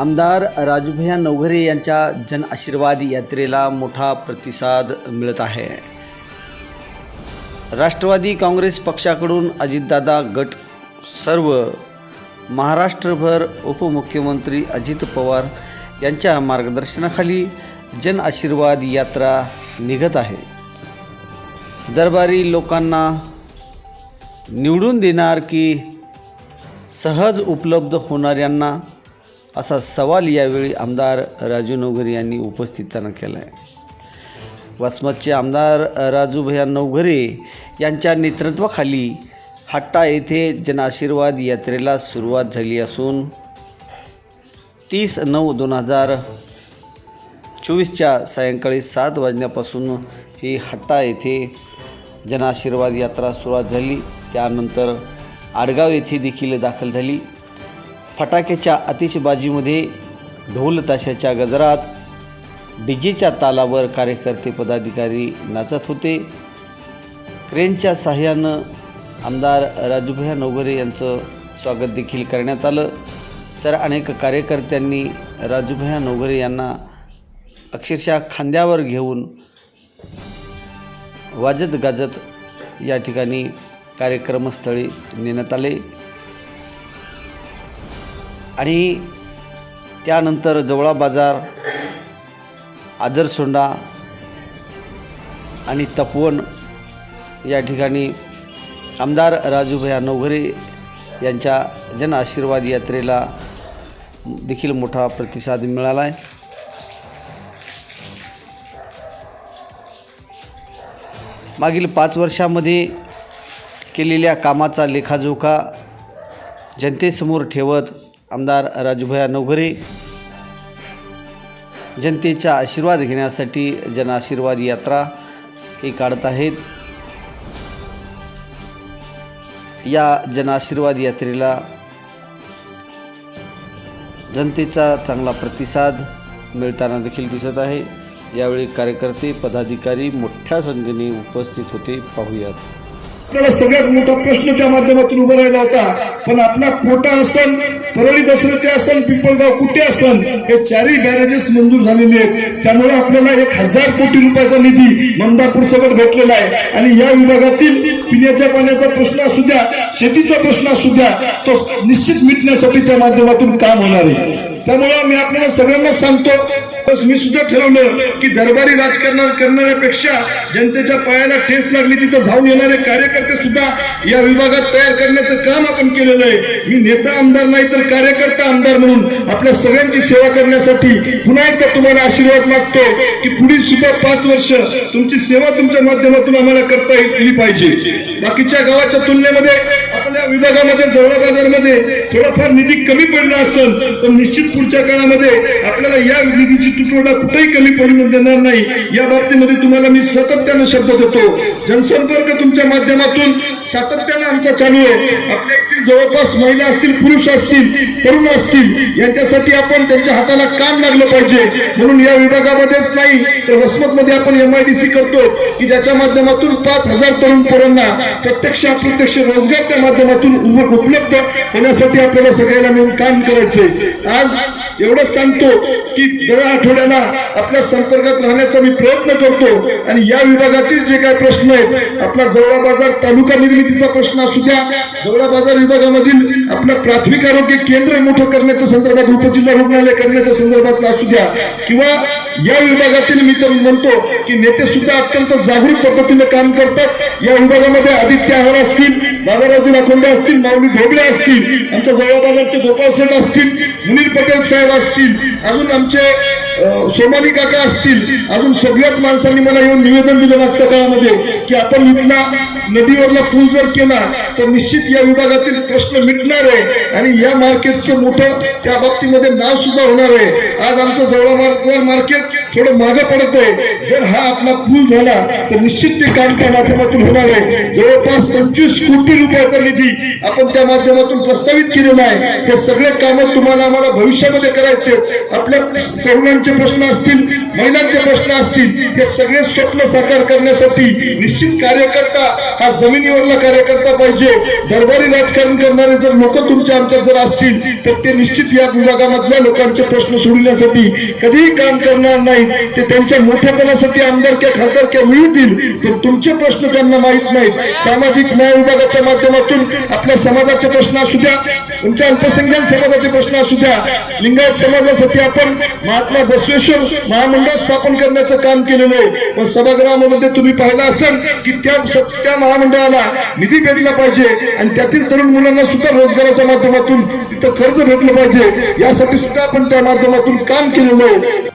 आमदार राजभैया नवघरे यांच्या जन आशीर्वाद यात्रेला मोठा प्रतिसाद मिळत आहे. राष्ट्रवादी काँग्रेस पक्षाकडून अजितदादा गट सर्व महाराष्ट्रभर उपमुख्यमंत्री अजित पवार यांच्या मार्गदर्शनाखाली जन आशीर्वाद यात्रा निघत आहे. दरबारी लोकांना निवडून देणार की सहज उपलब्ध होणाऱ्यांना असा सवाल यावेळी आमदार राजू नवघरे यांनी उपस्थितांना केला आहे वसमतचे आमदार राजूभैया नवघरे यांच्या नेतृत्वाखाली हट्टा येथे जनआशीर्वाद यात्रेला सुरुवात झाली असून तीस नऊ दोन हजार चोवीसच्या सायंकाळी सात वाजण्यापासून ही हट्टा येथे जनआशीर्वाद यात्रा सुरुवात झाली. त्यानंतर आडगाव येथे देखील दाखल झाली. फटाक्याच्या आतिषबाजीमध्ये ढोलताशाच्या गजरात डीजेच्या तालावर कार्यकर्ते पदाधिकारी नाचत होते. क्रेनच्या सहाय्यानं आमदार राजूभया नवघरे यांचं स्वागत देखील करण्यात आलं. तर अनेक कार्यकर्त्यांनी राजूभया नवघरे यांना अक्षरशः खांद्यावर घेऊन वाजत गाजत या ठिकाणी कार्यक्रमस्थळी नेण्यात आले. आणि त्यानंतर जवळा बाजार आजरसोंडा आणि तपवन या ठिकाणी आमदार राजूभया नवघरे यांच्या जन आशीर्वाद यात्रेला देखील मोठा प्रतिसाद मिळाला आहे मागील पाच वर्षामध्ये केलेल्या कामाचा लेखाजोखा जनतेसमोर ठेवत आमदार राजूभया नवघरे जनतेचा आशीर्वाद घेण्यासाठी जनआशीर्वाद यात्रा हे काढत आहेत. या जनआशीर्वाद यात्रेला जनतेचा चांगला प्रतिसाद मिळताना देखील दिसत आहे. यावेळी कार्यकर्ते पदाधिकारी मोठ्या संख्येने उपस्थित होते. पाहूयात. आपल्याला सगळ्यात मोठा प्रश्न त्या माध्यमातून उभा राहिला होता. पण आपला कोटा असन परळी दसऱ्याचे असन पिंपळगाव कुठे असन हे चारही बॅरेजेस मंजूर झालेले आहेत. त्यामुळे आपल्याला एक हजार कोटी रुपयाचा निधी मंदापूर सगळं भेटलेला आहे. आणि या विभागातील पिण्याच्या पाण्याचा प्रश्न असू द्या शेतीचा प्रश्न असू द्या तो निश्चित मिटण्यासाठी त्या माध्यमातून काम होणार आहे. त्यामुळे मी आपल्याला सगळ्यांना सांगतो मी सुद्धा ठरवलं की दरबारी राजकारण करण्यापेक्षा जनतेच्या पायाला ठेस लागली तिथं जाऊन येणारे कार्यकर्ते सुद्धा या विभागात तयार करण्याचं काम आपण केलेलं आहे. मी नेता आमदार नाही तर कार्यकर्ता आमदार म्हणून आपल्या सगळ्यांची सेवा करण्यासाठी पुन्हा एकदा तुम्हाला आशीर्वाद मागतो की पुढील सुद्धा पाच वर्ष तुमची सेवा तुमच्या माध्यमातून आम्हाला करता येईल पाहिजे. बाकीच्या गावाच्या तुलनेमध्ये विभागामध्ये जवळ बाजारमध्ये थोडाफार निधी कमी पडला असेल तर निश्चित पुढच्या काळामध्ये आपल्याला या निधीची तुटवडा कुठेही कमी पडू देणार नाही. या बाबतीमध्ये तुम्हाला मी सातत्यानं शब्द देतो. जनसंपर्क तुमच्या माध्यमातून सातत्यानं आमचा चालू आहे. आपल्या जवळपास महिला असतील पुरुष असतील तरुण असतील यांच्यासाठी आपण त्यांच्या हाताला काम लागलं पाहिजे. म्हणून या विभागामध्येच नाही तर वसमतमध्ये आपण एम आय डी सी करतो की ज्याच्या माध्यमातून पाच हजार तरुण पोरांना प्रत्यक्ष अप्रत्यक्ष रोजगार त्या माध्यमातून उपलब्ध होण्यासाठी आपल्याला सगळ्यांना मिळून काम करायचे आज एवढंच सांगतो की दर आठवड्याला आपल्या संपर्कात राहण्याचा मी प्रयत्न करतो. आणि या विभागातील जे काही प्रश्न आहेत आपला जवळा बाजार तालुका निर्मितीचा प्रश्न असू द्या जवळा बाजार विभागामधील आपलं प्राथमिक आरोग्य केंद्र मोठं करण्याच्या संदर्भात उपजिल्हा रुग्णालय करण्याच्या संदर्भातला असू द्या किंवा या विभागातील मी तर म्हणतो की नेते सुद्धा अत्यंत जागरूक पद्धतीने काम करतात. या विभागामध्ये आदित्य आहार असतील बाबारावजी लाखोंडे असतील माऊली ढोबळे असतील आमच्या जवळबागाचे गोपाळ सेठ असतील मुनीर पटेल साहेब असतील अजून आमचे सोमानी सोमाली काका असतील अजून सगळ्याच माणसांनी मला येऊन निवेदन दिलं मागच्या काळामध्ये. की आपण इथला नदीवरला पूल जर केला तर निश्चित या विभागातील प्रश्न मिटणार आहे. आणि या मार्केटचं मोठं त्या बाबतीमध्ये नाव सुद्धा होणार आहे. आज आमचं जवळ मार्केट थोडं मागं पडत आहे. जर हा आपला पूल झाला तर निश्चित ते काम त्या माध्यमातून होणार आहे. जवळपास पंचवीस कोटी रुपयाचा निधी आपण त्या माध्यमातून प्रस्तावित केलेला आहे. हे सगळे कामं तुम्हाला आम्हाला भविष्यामध्ये करायचे आपल्या तरुणांचे प्रश्न असतील महिलांचे प्रश्न असतील हे सगळे स्वप्न साकार करण्यासाठी निश्चित कार्यकर्ता हा जमिनीवरला कार्यकर्ता पाहिजे. दरबारी राजकारण करणारे जर लोक तुमच्या आमच्यात जर असतील तर ते निश्चित या विभागामधल्या लोकांचे प्रश्न सोडविण्यासाठी कधीही काम करणार नाही ते त्यांच्या मोठ्यापणासाठी आमदारक्या किंवा मिळतील पण तुमचे प्रश्न त्यांना माहीत नाहीत. सामाजिक न्याय विभागाच्या माध्यमातून आपल्या समाजाचे प्रश्न असू द्या तुमच्या अल्पसंख्याक समाजाचे प्रश्न असू द्या. लिंगायत समाजासाठी आपण महात्मा बसवेश्वर महामंडळ स्थापन करण्याचं काम केलेलं आहे. पण सभागृहामध्ये तुम्ही पाहिलं असेल की त्या त्या महामंडळाला निधी भेटला पाहिजे आणि त्यातील तरुण मुलांना सुद्धा रोजगाराच्या माध्यमातून तिथं कर्ज भेटलं पाहिजे. यासाठी सुद्धा आपण त्या माध्यमातून काम केलेलं आहे.